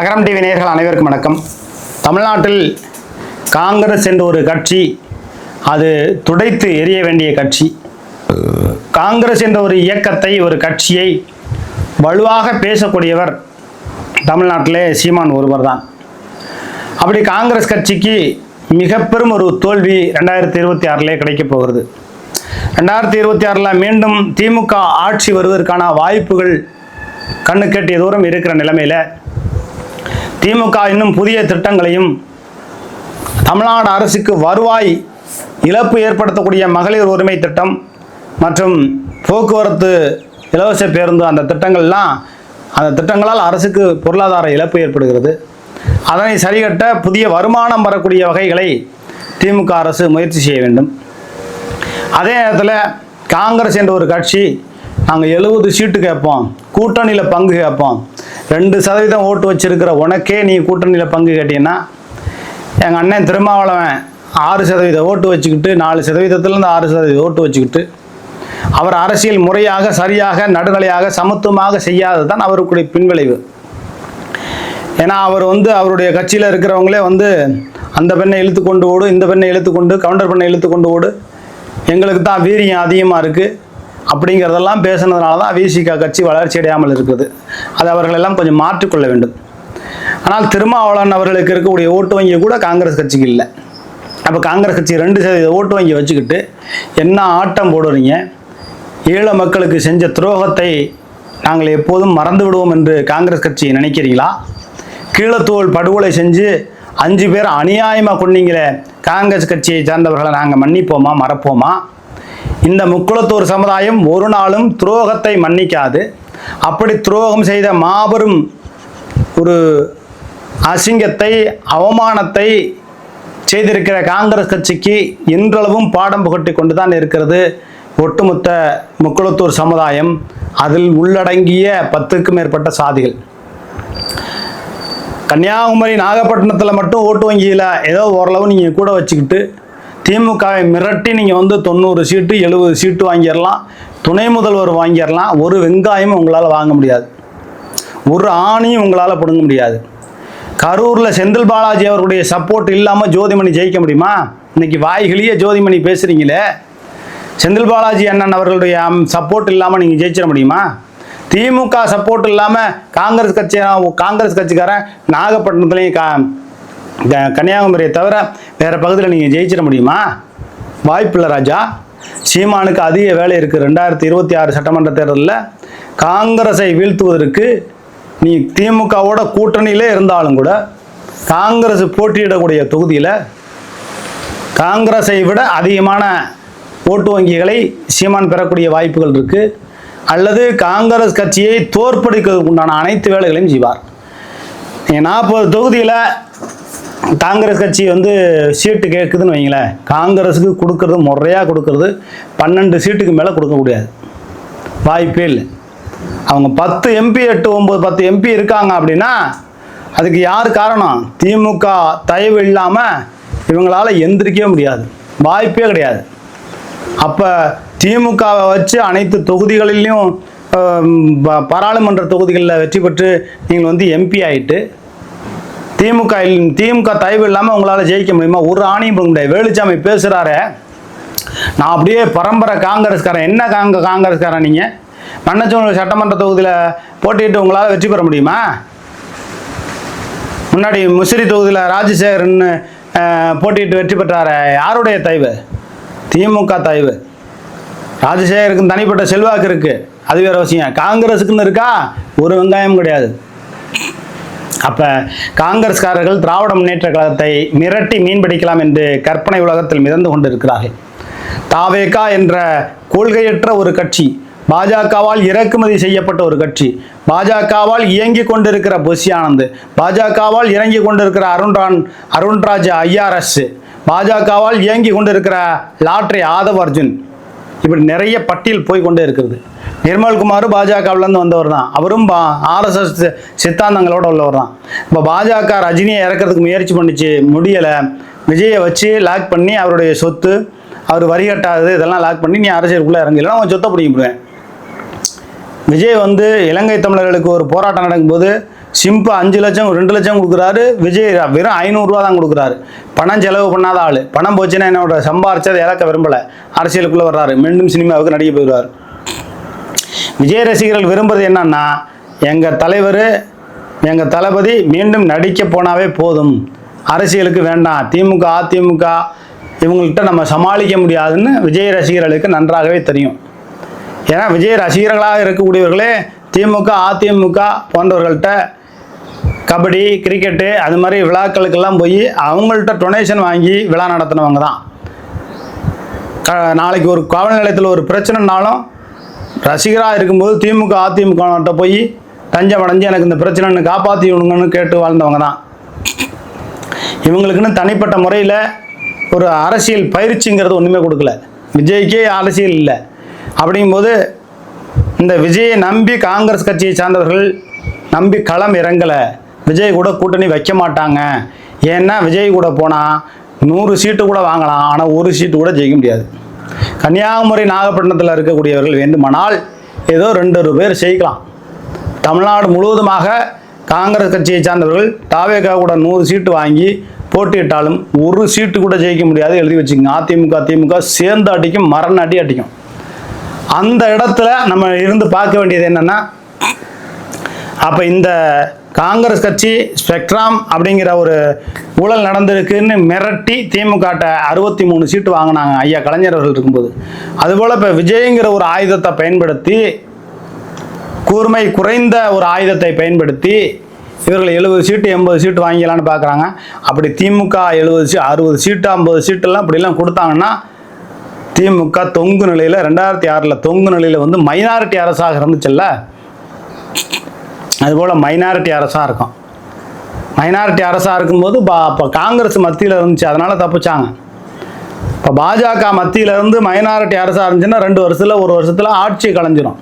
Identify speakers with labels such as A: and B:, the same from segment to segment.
A: தகரம் டிவி நேர்கள் அனைவருக்கும் வணக்கம். தமிழ்நாட்டில் காங்கிரஸ் என்ற ஒரு கட்சி அது துடைத்து எரிய வேண்டிய கட்சி. காங்கிரஸ் என்ற ஒரு இயக்கத்தை ஒரு கட்சியை வலுவாக பேசக்கூடியவர் தமிழ்நாட்டிலே சீமான் ஒருவர் தான் அப்படி காங்கிரஸ் கட்சிக்கு மிக பெரும் ஒரு தோல்வி ரெண்டாயிரத்தி இருபத்தி ஆறிலே கிடைக்கப் போகிறது. ரெண்டாயிரத்தி இருபத்தி ஆறில் மீண்டும் திமுக ஆட்சி வருவதற்கான வாய்ப்புகள் கண்ணு கெட்டிய தூரம் இருக்கிற நிலைமையில் திமுக இன்னும் புதிய திட்டங்களையும் தமிழ்நாடு அரசுக்கு வருவாய் இழப்பு ஏற்படுத்தக்கூடிய மகளிர் உரிமை திட்டம் மற்றும் போக்குவரத்து இலவச பேருந்து அந்த திட்டங்கள்லாம் அந்த திட்டங்களால் அரசுக்கு பொருளாதார இழப்பு ஏற்படுகிறது. அதனை சரிகட்ட புதிய வருமானம் வரக்கூடிய வகைகளை திமுக அரசு முயற்சி செய்ய வேண்டும். அதே நேரத்தில் காங்கிரஸ் என்ற ஒரு கட்சி நாங்கள் எழுபது சீட்டு கேட்போம் கூட்டணியில் பங்கு கேட்போம். ரெண்டு சதவீதம் ஓட்டு வச்சிருக்கிற உனக்கே நீ கூட்டணியில் பங்கு கேட்டீங்கன்னா எங்கள் அண்ணன் திருமாவளவன் ஆறு சதவீத ஓட்டு வச்சுக்கிட்டு நாலு சதவீதத்துலேருந்து ஆறு சதவீத ஓட்டு வச்சுக்கிட்டு அவர் அரசியல் முறையாக சரியாக நடுநிலையாக சமத்துவமாக செய்யாதது தான் அவருக்குடைய பின்விளைவு. ஏன்னா அவர் வந்து அவருடைய கட்சியில் இருக்கிறவங்களே வந்து அந்த பெண்ணை இழுத்து கொண்டு ஓடு இந்த பெண்ணை இழுத்து கொண்டு கவுண்டர் பெண்ணை இழுத்து கொண்டு ஓடு எங்களுக்கு தான் வீரியம் அதிகமாக இருக்குது அப்படிங்கிறதெல்லாம் பேசுனதுனால தான் விசிகா கட்சி வளர்ச்சி அடையாமல் இருக்குது. அது அவர்கள் எல்லாம் கொஞ்சம் மாற்றிக்கொள்ள வேண்டும். ஆனால் திருமாவளவன் அவர்களுக்கு இருக்கக்கூடிய ஓட்டு வங்கி கூட காங்கிரஸ் கட்சிக்கு இல்லை. அப்போ காங்கிரஸ் கட்சி ரெண்டு சதவீத ஓட்டு வங்கி வச்சுக்கிட்டு என்ன ஆட்டம் போடுறீங்க? ஈழ மக்களுக்கு செஞ்ச துரோகத்தை நாங்கள் எப்போதும் மறந்து விடுவோம் என்று காங்கிரஸ் கட்சி நினைக்கிறீங்களா? கீழத்தோல் படுகொலை செஞ்சு அஞ்சு பேர் அநியாயமாக கொண்டீங்களே காங்கிரஸ் கட்சியை சார்ந்தவர்களை நாங்கள் மன்னிப்போமா மறப்போமா? இந்த முக்குளத்தூர் சமுதாயம் ஒரு நாளும் துரோகத்தை மன்னிக்காது. அப்படி துரோகம் செய்த மாபெரும் ஒரு அசிங்கத்தை அவமானத்தை செய்திருக்கிற காங்கிரஸ் கட்சிக்கு இன்றளவும் பாடம் புகட்டி கொண்டு தான் இருக்கிறது ஒட்டுமொத்த முக்குளத்தூர் சமுதாயம். அதில் உள்ளடங்கிய பத்துக்கும் மேற்பட்ட சாதிகள். கன்னியாகுமரி நாகப்பட்டினத்தில் மட்டும் ஓட்டு வங்கியில் ஏதோ ஓரளவு நீங்கள் கூட வச்சுக்கிட்டு திமுகவை மிரட்டி நீங்கள் வந்து தொண்ணூறு சீட்டு எழுபது சீட்டு வாங்கிடலாம். துணை முதல்வர் வாங்கிடலாம். ஒரு வெங்காயமும் உங்களால் வாங்க முடியாது. ஒரு ஆணியும் உங்களால் பிடுங்க முடியாது. கரூரில் செந்தில் பாலாஜி அவருடைய சப்போர்ட் இல்லாமல் ஜோதிமணி ஜெயிக்க முடியுமா? இன்னைக்கு வாய்களையே ஜோதிமணி பேசுகிறீங்களே செந்தில் பாலாஜி அண்ணன் அவர்களுடைய சப்போர்ட் இல்லாமல் நீங்கள் ஜெயிச்சிட முடியுமா? திமுக சப்போர்ட் இல்லாமல் காங்கிரஸ் கட்சி காங்கிரஸ் கட்சிக்காரன் நாகப்பட்டினத்துலேயும் கா கன்னியாகுமரியை தவிர வேறு பகுதியில் நீங்கள் ஜெயிச்சிட முடியுமா? வாய்ப்பில்லை ராஜா. சீமானுக்கு அதிக வேலை இருக்குது ரெண்டாயிரத்தி இருபத்தி ஆறு சட்டமன்ற தேர்தலில் காங்கிரஸை வீழ்த்துவதற்கு நீ திமுகவோட கூட்டணியிலே இருந்தாலும் கூட காங்கிரஸ் போட்டியிடக்கூடிய தொகுதியில் காங்கிரஸை விட அதிகமான ஓட்டு வங்கிகளை சீமான் பெறக்கூடிய வாய்ப்புகள் இருக்குது அல்லது காங்கிரஸ் கட்சியை தோற்படிக்கிறதுக்கு உண்டான அனைத்து வேலைகளையும் செய்வார். நீங்கள் நாற்பது தொகுதியில் காங்கிரஸ் கட்சி வந்து சீட்டு கேட்குதுன்னு வைங்களேன். காங்கிரஸுக்கு கொடுக்கறது முறையாக கொடுக்கறது பன்னெண்டு சீட்டுக்கு மேலே கொடுக்க முடியாது. வாய்ப்பே இல்லை. அவங்க பத்து எம்பி எட்டு ஒம்பது பத்து எம்பி இருக்காங்க அப்படின்னா அதுக்கு யார் காரணம்? திமுக தயவு இல்லாமல் இவங்களால் எந்திரிக்கவே முடியாது. வாய்ப்பே கிடையாது. அப்போ திமுகவை வச்சு அனைத்து தொகுதிகளிலையும் ப- பாராளுமன்ற தொகுதிகளில் வெற்றி பெற்று நீங்கள் வந்து எம்பி ஆயிட்டு திமுக திமுக தயவு இல்லாமல் உங்களால் ஜெயிக்க முடியுமா? ஒரு ஆணையும் போக முடியாது. வேலுச்சாமி பேசுகிறாரே நான் அப்படியே பரம்பரை காங்கிரஸ்காரன். என்ன காங்க காங்கிரஸ்காரன் நீங்கள் மன்னச்சோழ சட்டமன்ற தொகுதியில் போட்டிட்டு உங்களால் வெற்றி பெற முடியுமா? முன்னாடி முசிறி தொகுதியில் ராஜசேகரன் போட்டிட்டு வெற்றி பெற்றார. யாருடைய தயவு? திமுக தயவு. ராஜசேகருக்கு தனிப்பட்ட செல்வாக்கு இருக்குது அது வேறு விஷயம். காங்கிரஸுக்குன்னு இருக்கா? ஒரு வெங்காயம் கிடையாது. அப்போ காங்கிரஸ்காரர்கள் திராவிட முன்னேற்ற கழகத்தை மிரட்டி மீன் பிடிக்கலாம் என்று கற்பனை உலகத்தில் மிதந்து கொண்டிருக்கிறார்கள். தாவேகா என்ற கொள்கையற்ற ஒரு கட்சி பாஜகவால் இறக்குமதி செய்யப்பட்ட ஒரு கட்சி பாஜகவால் இயங்கி கொண்டிருக்கிற பொசி ஆனந்த் பாஜகவால் இறங்கி கொண்டிருக்கிற அருண்ரான் அருண்ராஜ் ஐஆர்எஸ் பாஜகவால் இயங்கி கொண்டிருக்கிற லாட்ரி ஆதவ் அர்ஜுன் இப்படி நிறைய பட்டியல் போய் கொண்டே இருக்கிறது. நிர்மல்குமார் பாஜகவிலேருந்து வந்தவர் தான். அவரும் பா ஆர்எஸ்எஸ் சித்தாந்தங்களோட உள்ளவர் தான். இப்போ பாஜக ரஜினியை இறக்கிறதுக்கு முயற்சி பண்ணிச்சு முடியலை. விஜயை வச்சு லாக் பண்ணி அவருடைய சொத்து அவர் வரி கட்டாதது இதெல்லாம் லாக் பண்ணி நீ அரசியலுக்குள்ளே இறங்கலாம் அவன் சொத்தை பிடிங்கிடுவேன் விஜய் வந்து இலங்கை தமிழர்களுக்கு ஒரு போராட்டம் நடக்கும்போது சிம்பு அஞ்சு லட்சம் ரெண்டு லட்சம் கொடுக்குறாரு. விஜய் வெறும் ஐநூறுரூவா தான் கொடுக்குறாரு. பணம் செலவு பண்ணாத ஆள். பணம் போச்சுன்னா என்னோட சம்பாரிச்சதை இழக்க விரும்பலை. அரசியலுக்குள்ளே வர்றாரு. மீண்டும் சினிமாவுக்கு நடிக்க போயிடுவார். விஜய் ரசிகர்கள் விரும்புறது என்னன்னா எங்கள் தலைவர் எங்கள் தளபதி மீண்டும் நடிக்க போனாவே போதும். அரசியலுக்கு வேண்டாம். திமுக அதிமுக இவங்கள்ட்ட நம்ம சமாளிக்க முடியாதுன்னு விஜய் ரசிகர்களுக்கு நன்றாகவே தெரியும். ஏன்னா விஜய் ரசிகர்களாக இருக்கக்கூடியவர்களே திமுக அதிமுக போன்றவர்கள்ட்ட கபடி கிரிக்கெட்டு அது மாதிரி விழாக்களுக்கெல்லாம் போய் அவங்கள்ட்ட டொனேஷன் வாங்கி விழா நடத்தினவங்க தான். க நாளைக்கு ஒரு காவல் நிலையத்தில் ஒரு பிரச்சனைனாலும் ரசிகராக இருக்கும்போது திமுக அதிமுகட்ட போய் தஞ்சம் அடைஞ்சு எனக்கு இந்த பிரச்சனைன்னு காப்பாற்றி விடுங்கன்னு கேட்டு வாழ்ந்தவங்க தான். இவங்களுக்குன்னு தனிப்பட்ட முறையில் ஒரு அரசியல் பயிற்சிங்கிறது ஒன்றுமே கொடுக்கல. விஜய்க்கே அரசியல் இல்லை. அப்படிங்கும்போது இந்த விஜயை நம்பி காங்கிரஸ் கட்சியை சார்ந்தவர்கள் நம்பி களம் இறங்கலை. விஜய் கூட கூட்டணி வைக்க மாட்டாங்க. ஏன்னா விஜய் கூட போனால் நூறு சீட்டு கூட வாங்கலாம். ஆனால் ஒரு சீட்டு கூட ஜெயிக்க முடியாது. கன்னியாகுமரி நாகப்பட்டினத்தில் இருக்கக்கூடியவர்கள் வேண்டுமானால் ஏதோ ரெண்டு ஒரு பேர் ஜெயிக்கலாம் தமிழ்நாடு முழுவதுமாக காங்கிரஸ் கட்சியை சார்ந்தவர்கள் தாவேகா கூட நூறு சீட்டு வாங்கி போட்டியிட்டாலும் ஒரு சீட்டு கூட ஜெயிக்க முடியாது. எழுதி வச்சுக்கோங்க. அதிமுக திமுக சேர்ந்து அடிக்கும் மரண அடி அடிக்கும். அந்த இடத்துல நம்ம இருந்து பார்க்க வேண்டியது என்னென்னா அப்போ இந்த காங்கிரஸ் கட்சி ஸ்பெக்ட்ராம் அப்படிங்கிற ஒரு ஊழல் நடந்திருக்குன்னு மிரட்டி திமுகட்ட அறுபத்தி மூணு சீட்டு வாங்கினாங்க ஐயா கலைஞர் அவர்கள் இருக்கும்போது. அதுபோல் இப்போ விஜய்ங்கிற ஒரு ஆயுதத்தை பயன்படுத்தி கூர்மை குறைந்த ஒரு ஆயுதத்தை பயன்படுத்தி இவர்கள் எழுபது சீட்டு எண்பது சீட்டு வாங்கிக்கலான்னு பார்க்குறாங்க அப்படி திமுக எழுபது சீ அறுபது சீட்டு ஐம்பது சீட்டெல்லாம் இப்படிலாம் கொடுத்தாங்கன்னா திமுக தொங்கு நிலையில் ரெண்டாயிரத்தி ஆறில் தொங்கு நிலையில் வந்து மைனாரிட்டி அரசாக இருந்துச்சுல்ல? அதுபோல் மைனாரிட்டி அரசாக இருக்கும். மைனாரிட்டி அரசாக இருக்கும்போது பா இப்போ காங்கிரஸ் மத்தியில் இருந்துச்சு அதனால் தப்பிச்சாங்க. இப்போ பாஜக மத்தியிலேருந்து மைனாரிட்டி அரசாக இருந்துச்சுன்னா ரெண்டு வருஷத்தில் ஒரு வருஷத்தில் ஆட்சி கலைஞ்சிரும்.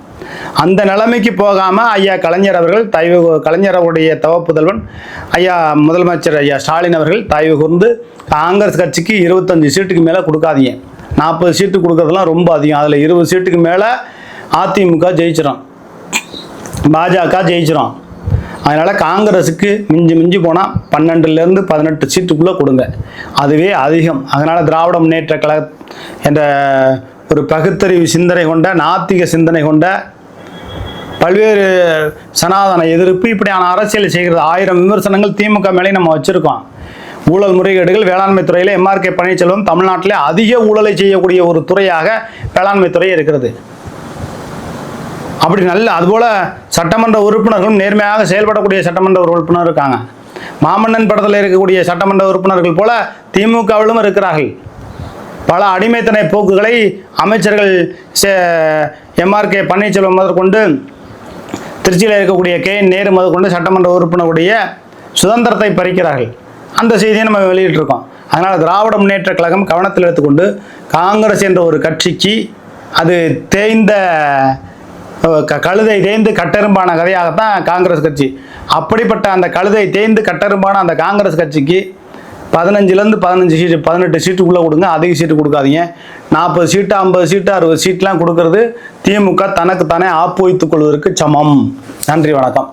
A: அந்த நிலைமைக்கு போகாமல் ஐயா கலைஞர் அவர்கள் தயவு கலைஞர் அவருடைய தவப்புதல்வன் ஐயா முதலமைச்சர் ஐயா ஸ்டாலின் அவர்கள் தயவு கூர்ந்து காங்கிரஸ் கட்சிக்கு இருபத்தஞ்சு சீட்டுக்கு மேலே கொடுக்காதீங்க. நாற்பது சீட்டு கொடுக்கறதுலாம் ரொம்ப அதிகம். அதில் இருபது சீட்டுக்கு மேலே அதிமுக ஜெயிச்சிடும் பாஜக ஜெயிச்சிரும். அதனால் காங்கிரஸுக்கு மிஞ்சி மிஞ்சி போனால் பன்னெண்டுலேருந்து பதினெட்டு சீட்டுக்குள்ளே கொடுங்க. அதுவே அதிகம். அதனால் திராவிட முன்னேற்ற கழக என்ற ஒரு பகுத்தறிவு சிந்தனை கொண்ட நாத்திக சிந்தனை கொண்ட பல்வேறு சனாதன எதிர்ப்பு இப்படியான அரசியல் செய்கிறது. ஆயிரம் விமர்சனங்கள் திமுக மேலே நம்ம வச்சுருக்கோம். ஊழல் முறைகேடுகள் வேளாண்மை துறையில் எம்ஆர்கே பன்னீர்செல்வம் தமிழ்நாட்டிலே அதிக ஊழலை செய்யக்கூடிய ஒரு துறையாக வேளாண்மை துறை இருக்கிறது. அப்படி நல்ல அதுபோல் சட்டமன்ற உறுப்பினர்களும் நேர்மையாக செயல்படக்கூடிய சட்டமன்ற உறுப்பினர் இருக்காங்க. மாமன்னன் படத்தில் இருக்கக்கூடிய சட்டமன்ற உறுப்பினர்கள் போல திமுகவிலும் இருக்கிறார்கள். பல அடிமைத்தனை போக்குகளை அமைச்சர்கள் எம்ஆர்கே பன்னீர்செல்வம் முதற்கொண்டு திருச்சியில் இருக்கக்கூடிய கே என் நேரு முதற்கொண்டு சட்டமன்ற உறுப்பினருடைய சுதந்திரத்தை பறிக்கிறார்கள். அந்த செய்தியை நம்ம வெளியிட்டிருக்கோம். அதனால் திராவிட முன்னேற்ற கழகம் கவனத்தில் எடுத்துக்கொண்டு காங்கிரஸ் என்ற ஒரு கட்சிக்கு அது தேய்ந்த கழுதை தேய்ந்து கட்டெரும்பான கதையாகத்தான் காங்கிரஸ் கட்சி. அப்படிப்பட்ட அந்த கழுதை தேய்ந்து கட்டெரும்பான அந்த காங்கிரஸ் கட்சிக்கு பதினஞ்சுலேருந்து பதினஞ்சு சீட்டு பதினெட்டு சீட்டுக்குள்ளே கொடுங்க அதிக சீட்டு கொடுக்காதீங்க. நாற்பது சீட்டு ஐம்பது சீட்டு அறுபது சீட்லாம் கொடுக்கறது திமுக தனக்கு தானே ஆப்பு கொள்வதற்கு சமம். நன்றி வணக்கம்.